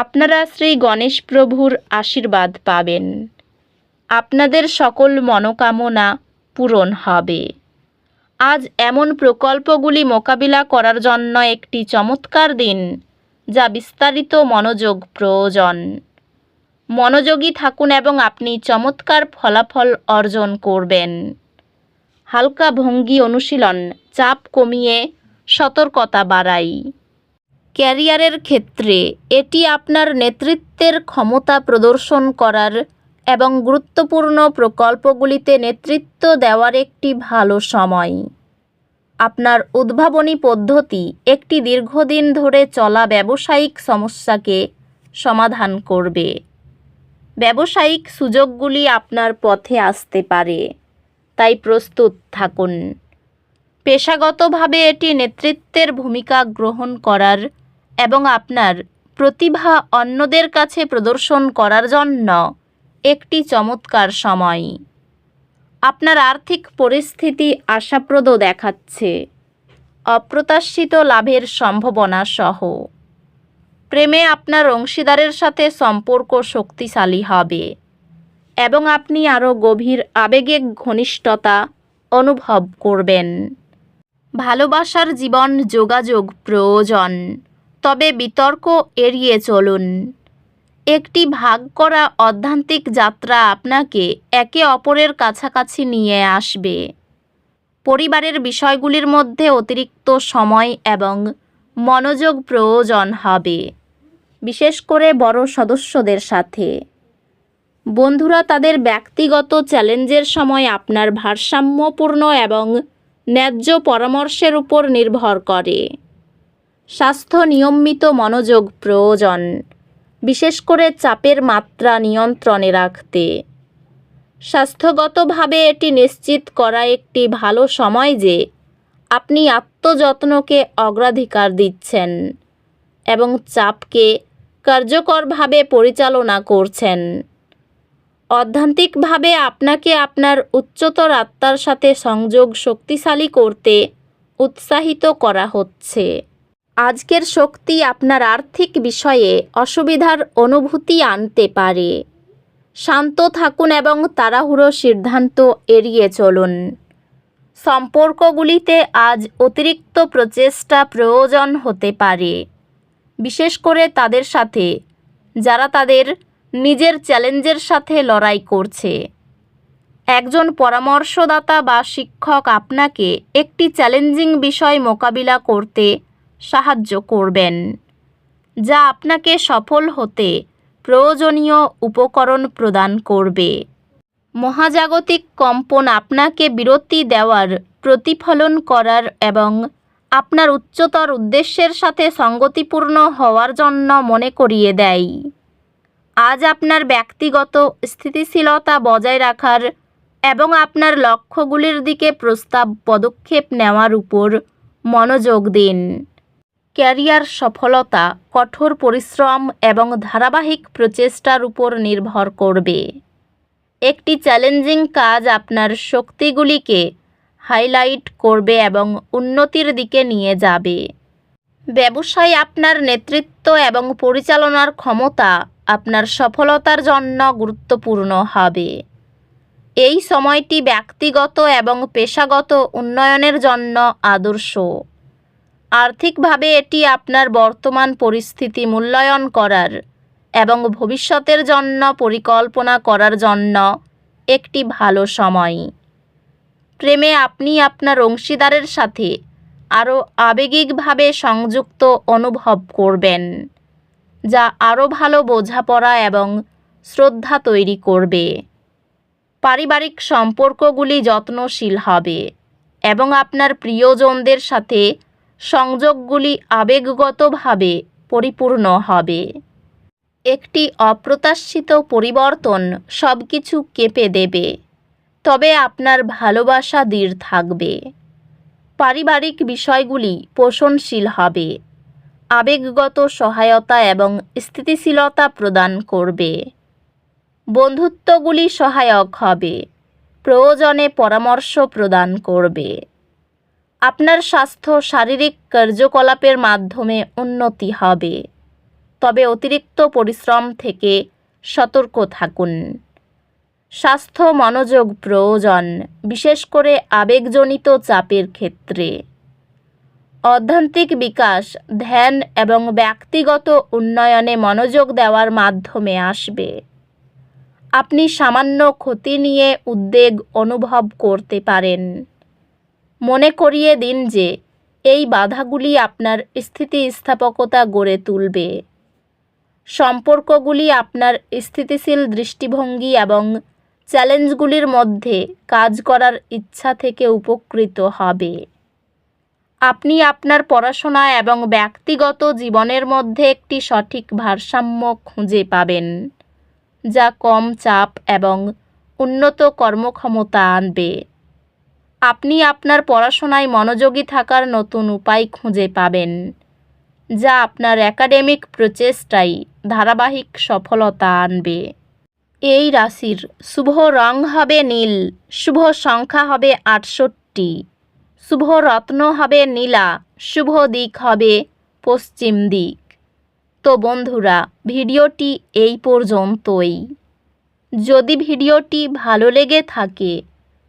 আপনারা শ্রী গণেশ প্রভুর আশীর্বাদ পাবেন। আপনাদের সকল মনোকামনা পূরণ হবে। আজ এমন প্রকল্পগুলি মোকাবিলা করার জন্য একটি চমৎকার দিন, যা বিস্তারিত মনোযোগ প্রয়োজন। মনোযোগী থাকুন এবং আপনি চমৎকার ফলাফল অর্জন করবেন। হালকা ভঙ্গি অনুশীলন, চাপ কমিয়ে সতর্কতা বাড়াই। ক্যারিয়ারের ক্ষেত্রে এটি আপনার নেতৃত্বের ক্ষমতা প্রদর্শন করার এবং গুরুত্বপূর্ণ প্রকল্পগুলিতে নেতৃত্ব দেওয়ার একটি ভালো সময়। আপনার উদ্ভাবনী পদ্ধতি একটি দীর্ঘদিন ধরে চলা ব্যবসায়িক সমস্যাকে সমাধান করবে। ব্যবসায়িক সুযোগগুলি আপনার পথে আসতে পারে, তাই প্রস্তুত থাকুন। পেশাগতভাবে এটি নেতৃত্বের ভূমিকা গ্রহণ করার এবং আপনার প্রতিভা অন্যদের কাছে প্রদর্শন করার জন্য একটি চমৎকার সময়। আপনার আর্থিক পরিস্থিতি আশাপ্রদ দেখাচ্ছে। অপ্রত্যাশিত লাভের সম্ভাবনা সহ। প্রেমে আপনার অংশীদারের সাথে সম্পর্ক শক্তিশালী হবে এবং আপনি আরও গভীর আবেগে ঘনিষ্ঠতা অনুভব করবেন। ভালোবাসার জীবন যোগাযোগ প্রয়োজন। তবে বিতর্ক এড়িয়ে চলুন। একটি ভাগ করা অধ্যান্তিক যাত্রা আপনাকে একে অপরের কাছাকাছি নিয়ে আসবে। পরিবারের বিষয়গুলির মধ্যে অতিরিক্ত সময় এবং মনোযোগ প্রয়োজন হবে, বিশেষ করে বড় সদস্যদের সাথে। বন্ধুরা, তাদের ব্যক্তিগত চ্যালেঞ্জের সময় আপনার ভারসাম্যপূর্ণ এবং ন্যায্য পরামর্শের উপর নির্ভর করে। স্বাস্থ্য নিয়মিত মনোযোগ প্রয়োজন, বিশেষ করে চাপের মাত্রা নিয়ন্ত্রণে রাখতে। স্বাস্থ্যগতভাবে এটি নিশ্চিত করা একটি ভালো সময় যে আপনি আত্মযত্নকে অগ্রাধিকার দিচ্ছেন এবং চাপকে কার্যকরভাবে পরিচালনা করছেন। অধ্যান্তিকভাবে আপনাকে আপনার উচ্চতর আত্মার সাথে সংযোগ শক্তিশালী করতে উৎসাহিত করা হচ্ছে। আজকের শক্তি আপনার আর্থিক বিষয়ে অসুবিধার অনুভূতি আনতে পারে। শান্ত থাকুন এবং তাড়াহুড়ো সিদ্ধান্ত এড়িয়ে চলুন। সম্পর্কগুলিতে আজ অতিরিক্ত প্রচেষ্টা প্রয়োজন হতে পারে। বিশেষ করে তাদের সাথে, যারা তাদের নিজের চ্যালেঞ্জের সাথে লড়াই করছে। একজন পরামর্শদাতা বা শিক্ষক আপনাকে একটি চ্যালেঞ্জিং বিষয় মোকাবিলা করতে সাহায্য করবেন। যা আপনাকে সফল হতে প্রয়োজনীয় উপকরণ প্রদান করবে। মহাজাগতিক কম্পন আপনাকে বিরতি দেওয়ার, প্রতিফলন করার এবং আপনার উচ্চতর উদ্দেশ্যের সাথে সঙ্গতিপূর্ণ হওয়ার জন্য মনে করিয়ে দেয়। আজ আপনার ব্যক্তিগত স্থিতিশীলতা বজায় রাখার এবং আপনার লক্ষ্যগুলির দিকে প্রস্তাব পদক্ষেপ নেওয়ার উপর মনোযোগ দিন। ক্যারিয়ার সফলতা, কঠোর পরিশ্রম এবং ধারাবাহিক প্রচেষ্টার উপর নির্ভর করবে। একটি চ্যালেঞ্জিং কাজ আপনার শক্তিগুলিকে হাইলাইট করবে এবং উন্নতির দিকে নিয়ে যাবে। ব্যবসায় আপনার নেতৃত্ব এবং পরিচালনার ক্ষমতা আপনার সফলতার জন্য গুরুত্বপূর্ণ হবে। এই সময়টি ব্যক্তিগত এবং পেশাগত উন্নয়নের জন্য আদর্শ। আর্থিকভাবে এটি আপনার বর্তমান পরিস্থিতি মূল্যায়ন করার এবং ভবিষ্যতের জন্য পরিকল্পনা করার জন্য একটি ভালো সময়। প্রেমে আপনি আপনার অংশীদারের সাথে আরও আবেগিকভাবে সংযুক্ত অনুভব করবেন, যা আরও ভালো বোঝাপড়া এবং শ্রদ্ধা তৈরি করবে। পারিবারিক সম্পর্কগুলি যত্নশীল হবে এবং আপনার প্রিয়জনদের সাথে সংযোগগুলি আবেগগতভাবে পরিপূর্ণ হবে। একটি অপ্রত্যাশিত পরিবর্তন সব কিছু কেঁপে দেবে, তবে আপনার ভালোবাসা দৃঢ় থাকবে। পারিবারিক বিষয়গুলি পোষণশীল হবে, আবেগগত সহায়তা এবং স্থিতিশীলতা প্রদান করবে। বন্ধুত্বগুলি সহায়ক হবে, প্রয়োজনে পরামর্শ প্রদান করবে। আপনার স্বাস্থ্য শারীরিক কার্যকলাপের মাধ্যমে উন্নতি হবে। তবে অতিরিক্ত পরিশ্রম থেকে সতর্ক থাকুন। স্বাস্থ্য মনোযোগ প্রয়োজন, বিশেষ করে আবেগজনিত চাপের ক্ষেত্রে। অধ্যান্তিক বিকাশ, ধ্যান এবং ব্যক্তিগত উন্নয়নে মনোযোগ দেওয়ার মাধ্যমে আসবে। আপনি সামান্য ক্ষতি নিয়ে উদ্বেগ অনুভব করতে পারেন। মনে করিয়ে দিন যে এই বাধাগুলি আপনার স্থিতিস্থাপকতা গড়ে তুলবে। সম্পর্কগুলি আপনার স্থিতিশীল দৃষ্টিভঙ্গি এবং চ্যালেঞ্জগুলির মধ্যে কাজ করার ইচ্ছা থেকে উপকৃত হবে। আপনি আপনার পড়াশোনা এবং ব্যক্তিগত জীবনের মধ্যে একটি সঠিক ভারসাম্য খুঁজে পাবেন, যা কম চাপ এবং উন্নত কর্মক্ষমতা আনবে। আপনি আপনার পড়াশোনায় মনোযোগী থাকার নতুন উপায় খুঁজে পাবেন, যা আপনার একাডেমিক প্রচেষ্টায় ধারাবাহিক সফলতা আনবে। এই রাশির শুভ রং হবে নীল, শুভ সংখ্যা হবে আটষট্টি, শুভ রত্ন হবে নীলা, শুভ দিক হবে পশ্চিম দিক। তো বন্ধুরা, ভিডিওটি এই পর্যন্তই। যদি ভিডিওটি ভালো লেগে থাকে